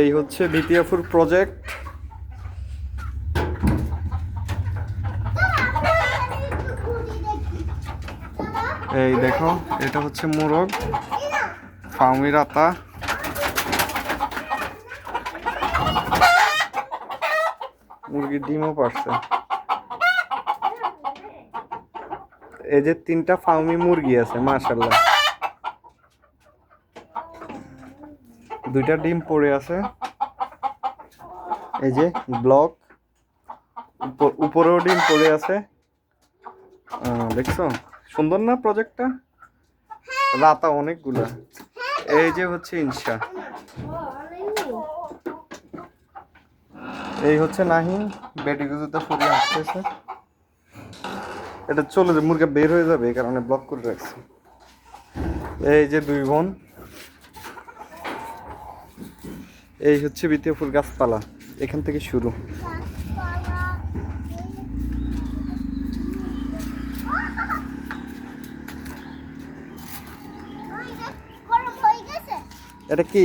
এই হচ্ছে বিপিএফুর প্রজেক্ট। এই দেখো, এটা হচ্ছে মোরগ, ফাউমি রাতা। মুরগির ডিমও পারছে। এই যে তিনটা ফাউমি মুরগি আছে মাশাল্লাহ দুইটা ডিম পড়ে আছে। এই যে ব্লক উপ- উপরেও ডিম পড়ে আছে। দেখছ? সুন্দর না প্রজেক্টটা? রাতা অনেকগুলা। এই যে হচ্ছে ইনশা। এই হচ্ছে নাহিন। বেটি গুজুতে ফুরিয়ে আসতেছে। এটা চলে যাবে মুরগা বের হয়ে যাবে, এই কারণে ব্লক করে রাখছি। এই যে দুই বোন। এই হচ্ছে বিদ্যাপুর গাছপালা। এখান থেকে শুরু। এটা কি?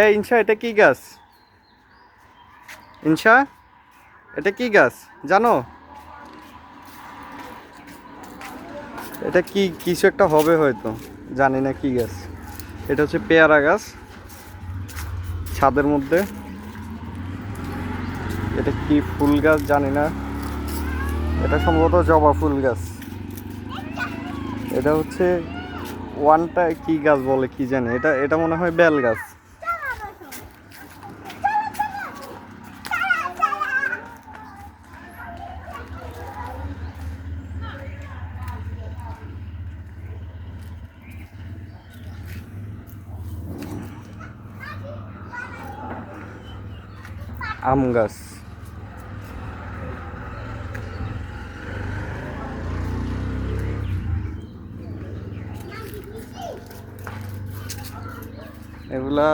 এই ইনশা, এটা কি গাছ? ইনশা, এটা কি গাছ? জানো? এটা কি কিছু একটা হবে হয়তো, জানি না কি গাছ। এটা হচ্ছে পেয়ারা গাছ, ছাদের মধ্যে। এটা কি ফুল গাছ জানি না। এটা সম্ভবত জবা ফুল গাছ। এটা হচ্ছে ওয়ানটা কি গাছ বলে কি জানি, এটা এটা মনে হয় বেল গাছ। আম গাছ। এগুলা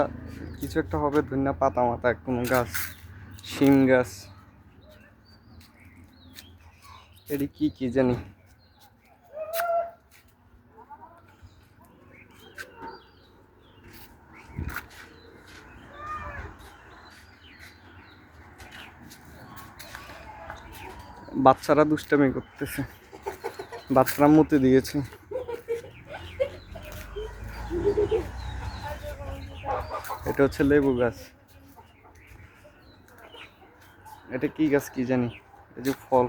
কিছু একটা হবে, ধন্যা পাতা মাতা কোনো গাছ, শিম গাছ। এটি কি কি জানি? বাচ্চারা দুষ্টামি করতেছে। বাচ্চারা মতে দিয়েছে। এটা হচ্ছে লেবু গাছ। এটা কি গাছ কি জানি? এই যে ফল।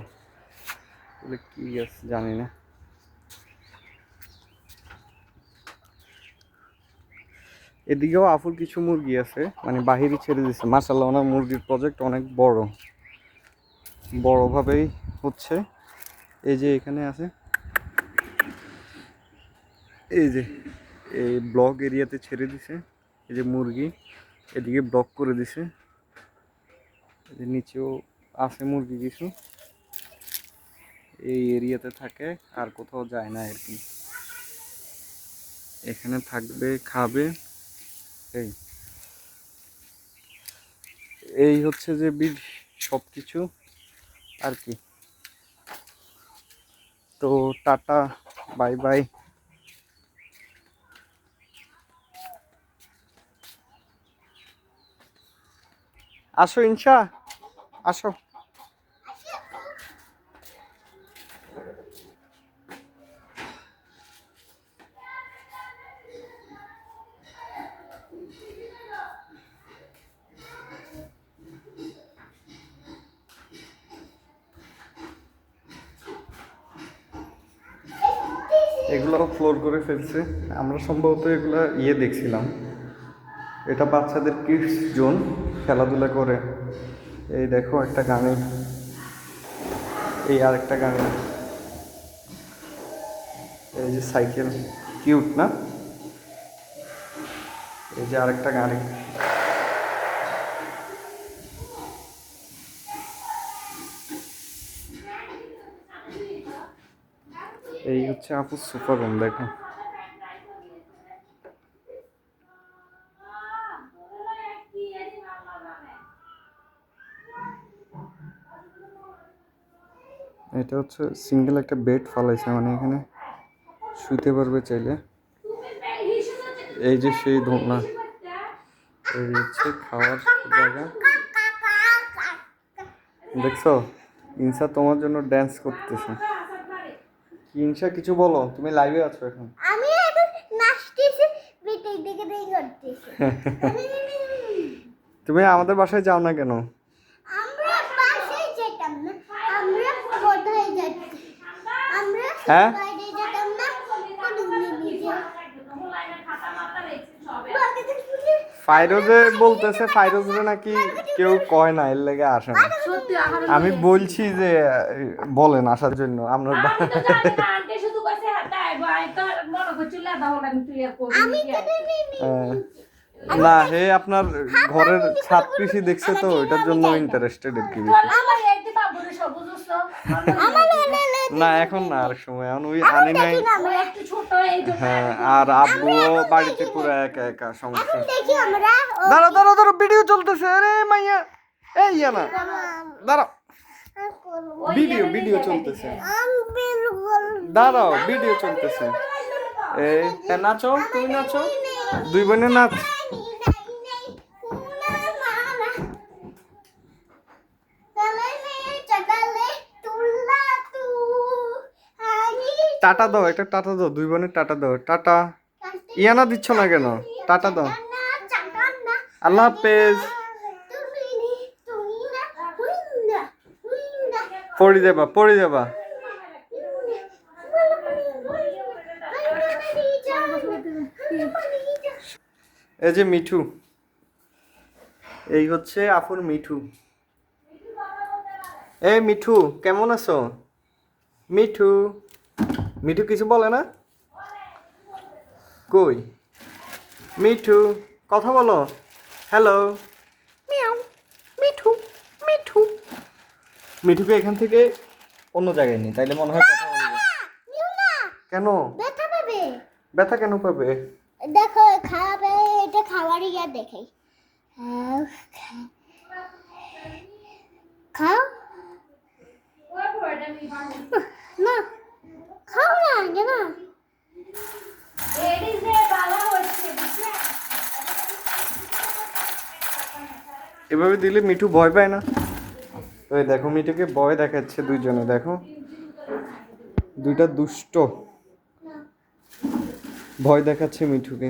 কি গাছ জানি না। এদিকেও আফুর কিছু মুরগি আছে মানে বাহিরে ছেড়ে দিচ্ছে মার্শাল্লাহ ওনার মুরগির প্রজেক্ট অনেক বড়। বড়ভাবেই হচ্ছে। এই যে এখানে আছে। এই যে এই ব্লক এরিয়াতে ছেড়ে দিছে। এই যে মুরগি, এদিকে ব্লক করে দিছে। নিচেও আছে মুরগি কিছু। এই এরিয়াতে থাকে, আর কোথাও যায় না আর কি। এখানে থাকবে, খাবে। এই। এই হচ্ছে যে বীর সব কিছু আর কি তো টাটা বাই বাই। আসো ইনশা আসো। এগুলো ফ্লোর করে ফেলছে। আমরা সম্ভবত এগুলো ইয়ে দেখছিলাম। এটা বাচ্চাদের কিডস জোন খেলাধুলা করে। এই দেখো একটা গানে। এই আরেকটা গানে। এই যে সাইকেল কিউট না? এই যে আরেকটা গাড়ি এই হচ্ছে আপুর সুপার রুম দেখো। এটা হচ্ছে সিঙ্গেল একটা বেড ফালাইছে মানে এখানে শুতে পারবে চাইলে। এই যে সেই দোলনা। এই হচ্ছে খাওয়ার জায়গা। দেখছ? ইনসা তোমার জন্য ড্যান্স করতেছে। কি ইনসা কিছু বলো তুমি লাইভে আছো এখন। আমি এখন নাচতেছি বিটির দিকে দেই করতেছি তুমি আমাদের বাসায় যাও না কেন? আমরা বাসায় যেতাম না আমরা কোথায় যেতাম আমরা হ্যাঁ? বাইরে যেতাম না কোনো নিজে ফাইরোজে বলতেছে ফাইরোজে নাকি কেউ কয় না এর লেগে আসে না। আমি বলছি যে বলেন আসার জন্য আমরা আমি তো জানি না আন্টি শুধু কইছে হ্যাঁ আহ, না। হে আপনার ঘরের ছাদ কৃষি দেখছে তো এটার জন্য ইন্টারেস্টেড আর কি না এখন না আর সময় এখন ওই আনি নাই। হ্যাঁ আর আব্বুও বাড়িতে পুরো একা একা সমস্যা। দাঁড়া দাঁড়া দাঁড়া ভিডিও চলতেছে। আরে মাইয়া এই ইয়ানা দাঁড়াও। ভিডিও ভিডিও চলতেছে। দাঁড়াও ভিডিও চলতেছে। এই হ্যাঁ, নাচো তুমি নাচো। দুই বোনে নাচ। টাটা দাও, একটা টাটা দাও, দুই বোনের টাটা দাও। টাটা। ইয়ানা দিচ্ছ না কেন? টাটা দাও। আল্লাহ হাফেজ। পড়ে যাবা পড়ে যাবা এই যে মিঠু। এই হচ্ছে আপুর মিঠু। এই মিঠু, কেমন আছো? মিঠু। মিঠু কিছু বলে না? কই? মিঠু কথা বলো। হ্যালো মিঠু মিঠু। মিঠুকে এখান থেকে অন্য জায়গায় নেই তাইলে মনে হয় কথা বলব। কেন? ব্যথা পাবে। ব্যথা কেন পাবে? দেখো খাবে এটা খাবারই গিয়ে দেখাই খাও, খা- খাও না খাও না কেন এডি যে ভালো হচ্ছে বুঝলে এভাবে দিলে মিঠু ভয় পায় না। ওই দেখো, মিঠুকে ভয় দেখাচ্ছে দুইজনে, দেখো। দুইটা দুষ্ট। ভয় দেখাচ্ছে মিঠুকে।